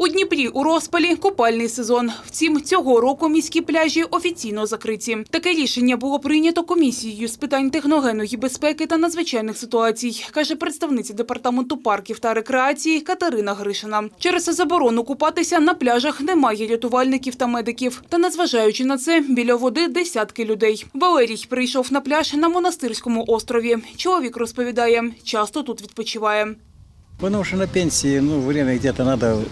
У Дніпрі у розпалі купальний сезон. Втім, цього року міські пляжі офіційно закриті. Таке рішення було прийнято комісією з питань техногенної безпеки та надзвичайних ситуацій, каже представниця департаменту парків та рекреації Катерина Гришина. Через заборону купатися на пляжах немає рятувальників та медиків. Та незважаючи на це, біля води десятки людей. Валерій прийшов на пляж на монастирському острові. Чоловік розповідає, часто тут відпочиває. Потому что на пенсии, ну, время где-то надо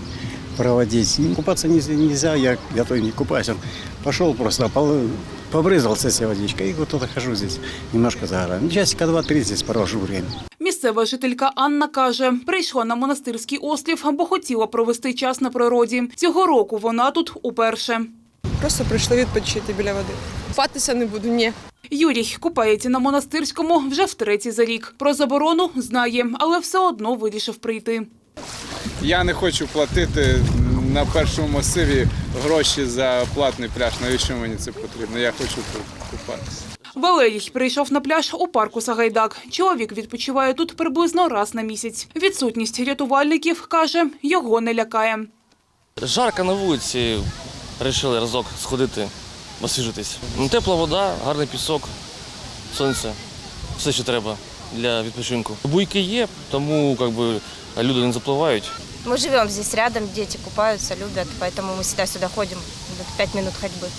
проводить. Ну, Купаться не- нельзя, я готов не купаюсь. Он Пошел просто, пол- побрызгался себе водичкой, и вот тут хожу здесь, немножко загораю. Ну, часика два-три здесь провожу время. Місцева жителька Анна каже, прийшла на монастирський острів, бо хотіла провести час на природі. Цього року вона тут уперше. Просто прийшли відпочити біля води. Купатися не буду, ні. Юрій купається на монастирському вже втретє за рік. Про заборону знає, але все одно вирішив прийти. Я не хочу платити на першому масиві гроші за платний пляж. Навіщо мені це потрібно? Я хочу тут купатися. Валерій прийшов на пляж у парку Сагайдак. Чоловік відпочиває тут приблизно раз на місяць. Відсутність рятувальників, каже, його не лякає. Жарко на вулиці, вирішили разок сходити, освіжитись. Тепла вода, гарний пісок, сонце, все, що треба для відпочинку. Буйки є, тому как би, люди не запливають. Мы живем здесь рядом, дети купаются, любят, поэтому мы всегда сюда ходим. Где-то Пять минут ходьбы.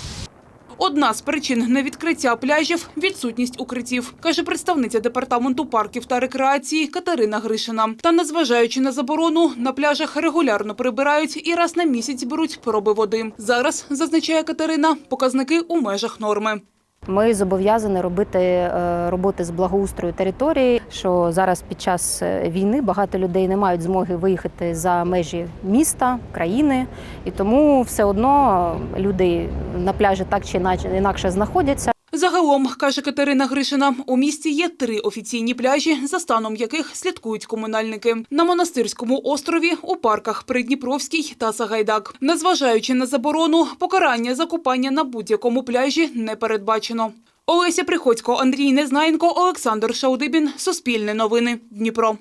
Одна з причин невідкриття пляжів – відсутність укриттів, каже представниця департаменту парків та рекреації Катерина Гришина. Та незважаючи на заборону, на пляжах регулярно прибирають і раз на місяць беруть проби води. Зараз, зазначає Катерина, показники у межах норми. Ми зобов'язані робити е, роботи з благоустрою території. Що зараз під час е, війни багато людей не мають змоги виїхати за межі міста, країни, і тому все одно люди на пляжі так чи інакше знаходяться. Загалом, каже Катерина Гришина, у місті є три офіційні пляжі, за станом яких слідкують комунальники. На Монастирському острові, у парках Придніпровський та Сагайдак. Незважаючи на заборону, покарання за купання на будь-якому пляжі не передбачено. Олеся Приходько, Андрій Незнаєнко, Олександр Шаудибін. Суспільне новини. Дніпро.